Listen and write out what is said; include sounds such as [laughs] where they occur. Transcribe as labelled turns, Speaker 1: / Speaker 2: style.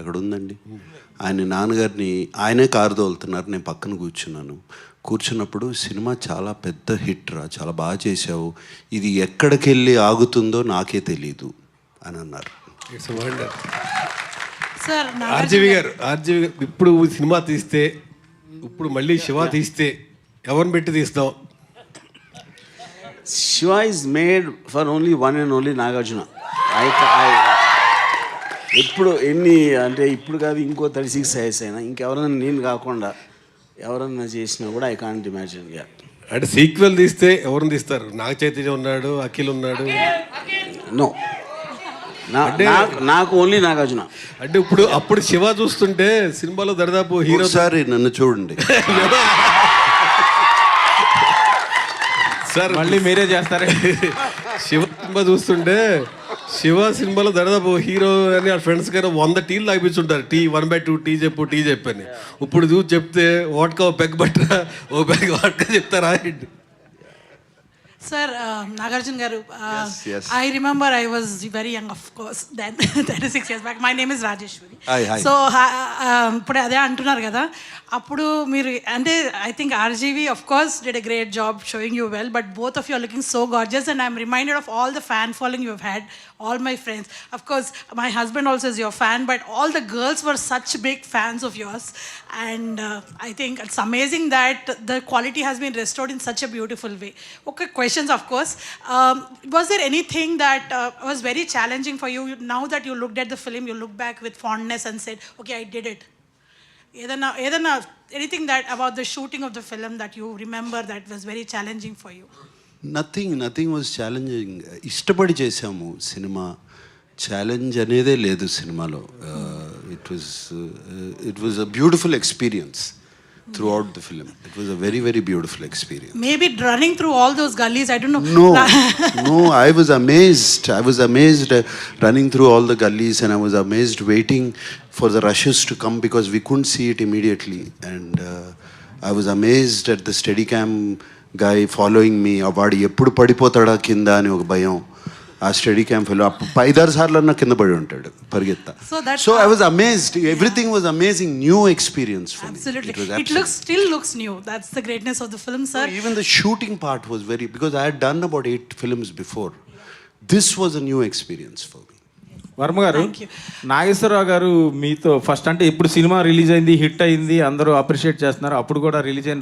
Speaker 1: అక్కడ ఉందండి ఆయన నాన్నగారిని ఆయనే కారు తోలుతున్నారు నేను పక్కన కూర్చున్నాను. కూర్చున్నప్పుడు సినిమా చాలా పెద్ద హిట్ రా చాలా బాగా చేశావు. ఇది ఎక్కడికి వెళ్ళి ఆగుతుందో నాకే తెలీదు అని అన్నారు.
Speaker 2: ఆర్జీవి గారు ఆర్జీవి గారు ఇప్పుడు సినిమా తీస్తే ఇప్పుడు మళ్ళీ శివ తీస్తే ఎవరిని పెట్టి తీస్తాం
Speaker 3: Shiva is made for only one and only Nagarjuna. I ఎప్పుడు ఎన్ని అంటే ఇప్పుడు కాదు ఇంకో థర్టీ సిక్స్ సైజ్ అయినా. ఇంకెవరైనా నేను కాకుండా ఎవరన్నా చేసినా కూడా ఐ కాంట్ ఇమాజిన్ యా
Speaker 2: అంటే సీక్వెల్ తీస్తే ఎవరిని తీస్తారు? నాగ చైతన్య ఉన్నాడు అఖిల్ ఉన్నాడు.
Speaker 3: నో నాకు నాకు ఓన్లీ నాగార్జున.
Speaker 2: అంటే ఇప్పుడు అప్పుడు శివ చూస్తుంటే సినిమాలో దరిదాపు హీరో
Speaker 1: ఒకసారి నన్ను చూడండి.
Speaker 2: సార్
Speaker 4: మళ్ళీ మీరే చేస్తారే?
Speaker 2: శివ సినిమా చూస్తుంటే శివ సినిమాలో దాదాపు హీరో అని వాళ్ళ ఫ్రెండ్స్ గారు వంద టీలు తాగిపించుంటారు tea one by two tea చెప్పు టీ చెప్పని ఇప్పుడు చూసి చెప్తే వాట్కా ఓ పెగ్ బట్టరా ఓ పెగ్ వాట్కా చెప్తారా
Speaker 5: sir Nagarjuna garu
Speaker 1: yes.
Speaker 5: I remember I was very young of course then thirty six years back my name is Rajeshwari
Speaker 1: Hi, hi.
Speaker 5: So ఇప్పుడు అదే అంటున్నారు కదా అప్పుడు మీరు అంటే I think RGV of course did a great job showing you well but both of you are looking so gorgeous and I'm reminded of all the fan following you had all my friends of course my husband also is your fan but all the girls were such big fans of yours and I think it's amazing that the quality has been restored in such a beautiful way Okay, questions, of course. Um, was there anything that uh, was very challenging for you now that you looked at the film, you look back with fondness and said, okay, I did it? ఏదన్నా ఏదన్నా anything that about the shooting of the film that you remember that was very challenging for you
Speaker 1: nothing nothing was challenging ఇష్టపడి చేసాము cinema challenge అనేదే లేదు సినిమాలో it was it was a beautiful experience Throughout the film it was a very very beautiful experience
Speaker 5: Maybe running through all those gullies, I don't know.
Speaker 1: No, [laughs] no, I was amazed. I was amazed uh, running through all the gullies and I was amazed waiting for the rushes to come because we couldn't see it immediately. And uh, I was amazed at the Steadicam guy following me. వాడు ఎప్పుడు పడిపోతాడా కింద అని ఒక భయం ఆ study camp fellow ఐదారు సార్లు అన్న కింద పడి ఉంటాడు పరిగెత్త.
Speaker 5: So
Speaker 1: I
Speaker 5: was amazed everything was amazing new experience film
Speaker 1: shooting part was very because I had done about eight films before this was a new experience for
Speaker 4: Varma
Speaker 5: garu
Speaker 4: Nageswara Rao garu మీతో first అంటే ఇప్పుడు cinema release అయింది hit అయింది అందరూ appreciate చేస్తున్నారు అప్పుడు కూడా release అయిన